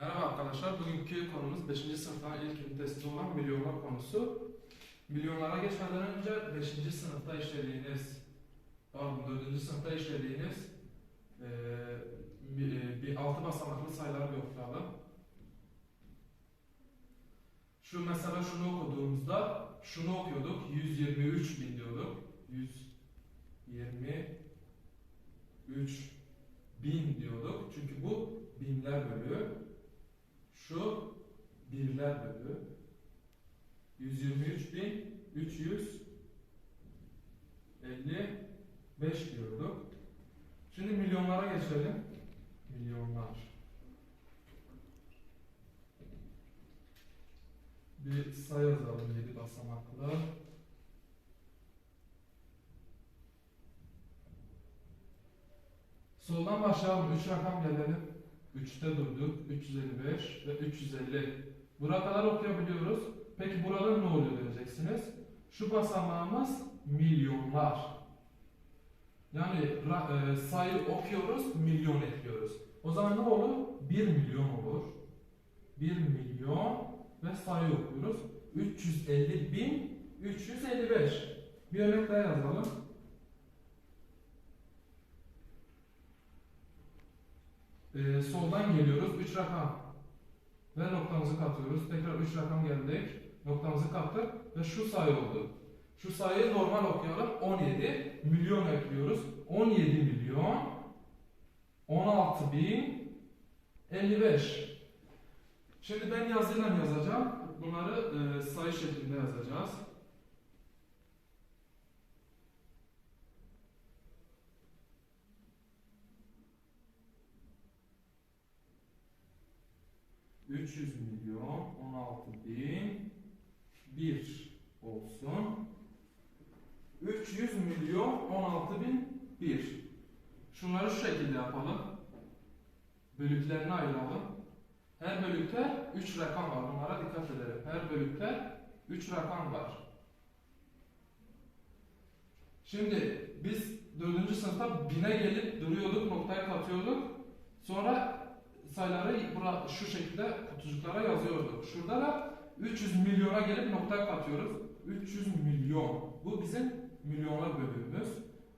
Merhaba arkadaşlar, bugünkü konumuz 5. sınıftan ilk ünitesi olan milyonlar konusu. Milyonlara geçmeden önce 5. sınıfta işlediğiniz, pardon 4. sınıfta işlediğiniz eee, bir, bir altı basamaklı sayıları bir okuyalım. Şu mesela şunu okuduğumuzda şunu okuyorduk, 123 bin diyorduk. 123 bin diyorduk. Çünkü bu binler bölü. Şu birler bölü 123.355 diyorduk. Şimdi milyonlara geçelim. Milyonlar. Bir sayı yazalım 7 basamaklı. Soldan başlayalım. 3 rakam gelelim. 3'te durduk. 355 ve 350. Buraya kadar okuyabiliyoruz. Peki burada ne oluyor diyeceksiniz. Şu basamağımız milyonlar. Yani e, sayı okuyoruz, milyon ekliyoruz. O zaman ne olur? 1 milyon olur. 1 milyon ve sayı okuyoruz. 350 bin 355. Bir örnek daha yazalım. Ee, soldan geliyoruz. 3 rakam. Ve noktamızı katıyoruz. Tekrar 3 rakam geldik. Noktamızı kattık ve şu sayı oldu. Şu sayıyı normal okuyalım. 17 milyon ekliyoruz. 17 milyon 16 bin 55. Şimdi ben yazıyla yazacağım. Bunları e, sayı şeklinde yazacağız. ...300 milyon 16 bin 1 olsun. 300 milyon 16 bin 1. Şunları şu şekilde yapalım. Bölüklerine ayıralım. Her bölükte 3 rakam var. Bunlara dikkat edelim. Her bölükte 3 rakam var. Şimdi biz 4. sınıfta bine gelip duruyorduk, noktaya katıyorduk. Sonra sayıları bura, şu şekilde kutucuklara yazıyorduk. Şurada da 300 milyona gelip noktaya katıyoruz. 300 milyon. Bu bizim milyonlar bölümümüz.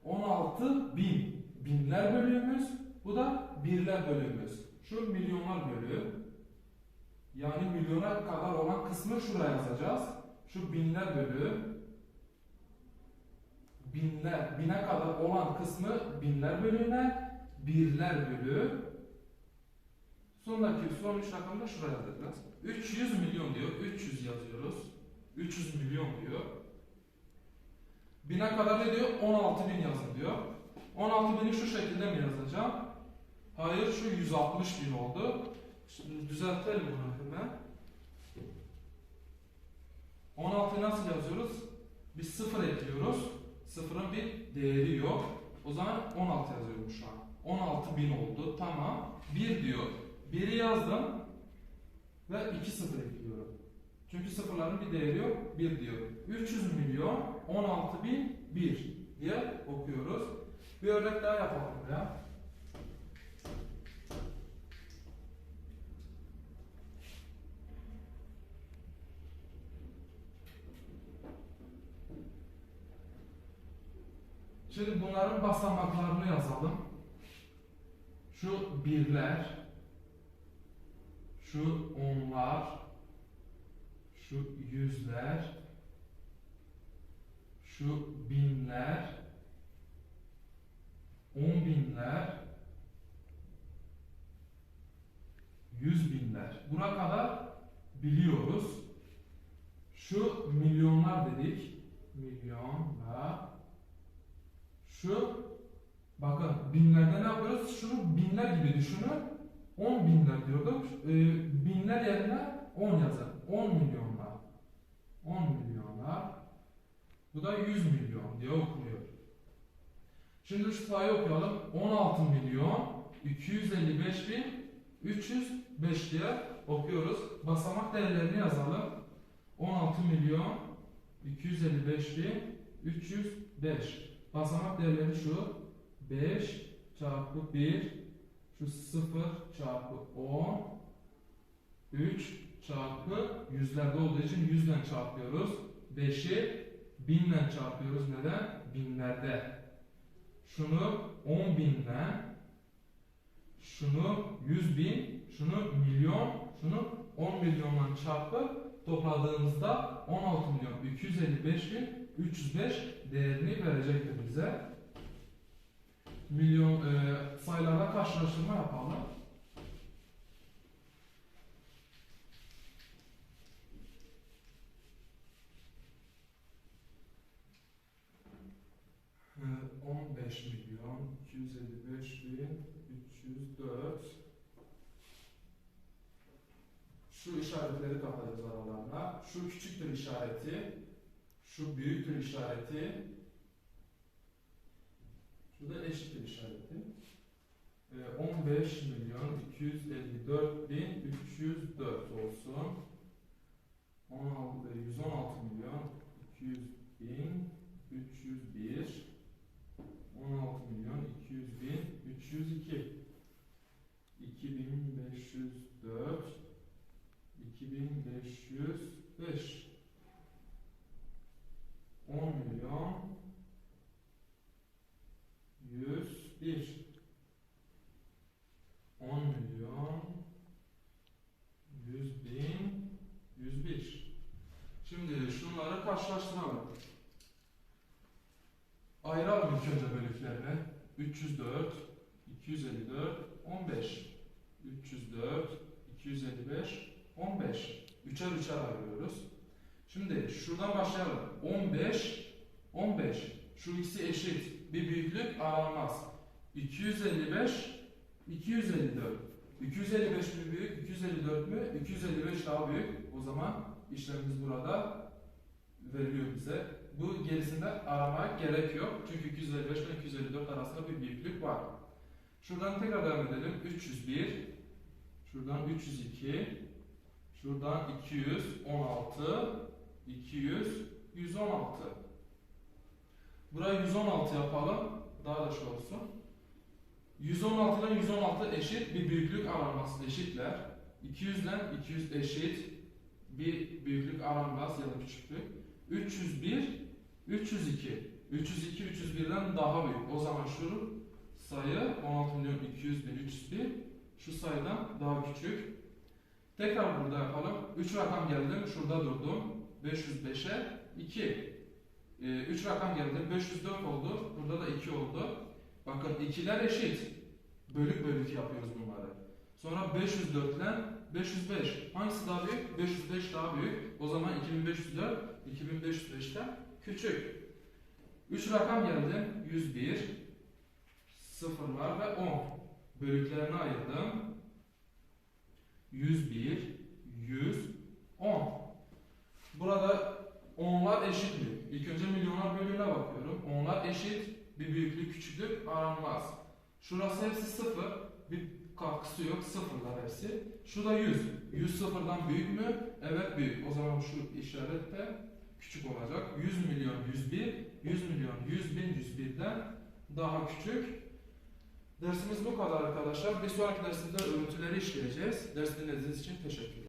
16 bin. Binler bölümümüz. Bu da birler bölümümüz. Şu milyonlar bölü. Yani milyona kadar olan kısmı şuraya yazacağız. Şu binler bölü. Binler, bine kadar olan kısmı binler bölüne, birler bölü. Sondaki son üç rakamı da şuraya yazacağız. 300 milyon diyor. 300 yazıyoruz. 300 milyon diyor. Bine kadar ne diyor? 16 bin yazın diyor. 16 bini şu şekilde mi yazacağım? Hayır şu 160 bin oldu. Şimdi düzeltelim bunu hemen. 16'yı nasıl yazıyoruz? Bir sıfır ekliyoruz. Sıfırın bir değeri yok. O zaman 16 yazıyorum şu an. 16 bin oldu. Tamam. 1 diyor. 1'i yazdım. Ve 2 sıfır ekliyorum. Çünkü sıfırların bir değeri yok. 1 diyor. 300 milyon 16 bin 1 diye okuyoruz. Bir örnek daha yapalım ya. Şimdi bunların basamaklarını yazalım. Şu birler, şu onlar, şu yüzler, şu binler, on binler, yüz binler. Buna kadar biliyoruz. Şu milyonlar dedik. Milyonlar. Şu bakın binlerde ne yapıyoruz? Şunu binler gibi düşünün. 10 binler diyorduk. Ee, binler yerine 10 yazın. 10 milyonlar. 10 milyonlar. Bu da 100 milyon diye okunuyor. Şimdi şu sayıyı okuyalım. 16 milyon 255 bin 305 diye okuyoruz. Basamak değerlerini yazalım. 16 milyon 255 bin 305. Basamak değerleri şu. 5 çarpı 1 şu 0 çarpı 10 3 çarpı yüzlerde olduğu için yüzden çarpıyoruz. 5'i binle çarpıyoruz. Neden? Binlerde. Şunu 10 binle, şunu 100 bin, şunu milyon, şunu 10 milyonla çarpıp topladığımızda 16 milyon 255 bin 305 değerini verecektir bize. Milyon e, sayılarla karşılaştırma yapalım. E, 15 milyon 255 bin 304 Şu işaretleri kapatacağız aralarına. Şu küçüktür işareti. Şu büyüktür işareti. Şu da eşittir işareti. Ee, 15 milyon 254 bin 304 olsun. 16, 116 milyon 200 bin 301 16 milyon 200 bin 302 2504 2505 10 milyon 101 10 milyon 100 bin 101 Şimdi şunları karşılaştıralım. Ayıralım ilk önce bölüklerine. 304 254 15 304 255 15 Üçer üçer ayırıyoruz. Şimdi şuradan başlayalım. 15 15 şu ikisi eşit. Bir büyüklük aranmaz. 255 254 255 mi büyük, 254 mü? 255 daha büyük. O zaman işlemimiz burada veriliyor bize. Bu gerisinde aramaya gerek yok. Çünkü 255 ile 254 arasında bir büyüklük var. Şuradan tekrar devam edelim. 301 Şuradan 302 Şuradan 216 200 116 Burayı 116 yapalım. Daha da şey olsun. 116 ile 116 eşit bir büyüklük aranması eşitler. 200 ile 200 eşit bir büyüklük aranmaz ya da küçüklük. 301 302 302 301'den daha büyük. O zaman şu sayı 16 milyon 200 bin 301 şu sayıdan daha küçük. Tekrar burada yapalım. 3 rakam geldim. Şurada durdum. 505'e 2. 3 rakam geldi. 504 oldu. Burada da 2 oldu. Bakın ikiler eşit. Bölük bölük yapıyoruz bunları. Sonra 504 ile 505. Hangisi daha büyük? 505 daha büyük. O zaman 2504 2505'ten küçük. 3 rakam geldi. 101 sıfırlar ve 10. Bölüklerini ayırdım. 101 100 10. Burada onlar eşit mi? İlk önce milyonlar bölüğüne bakıyorum. Onlar eşit. Bir büyüklük küçüklük aranmaz. Şurası hepsi sıfır. Bir katkısı yok. Sıfırlar hepsi. Şu da 100. 100 sıfırdan büyük mü? Evet büyük. O zaman şu işaret de küçük olacak. 100 milyon 101, 100 milyon 100 bin 101'den daha küçük. Dersimiz bu kadar arkadaşlar. Bir sonraki dersimizde örüntüleri işleyeceğiz. Ders dinlediğiniz için teşekkürler.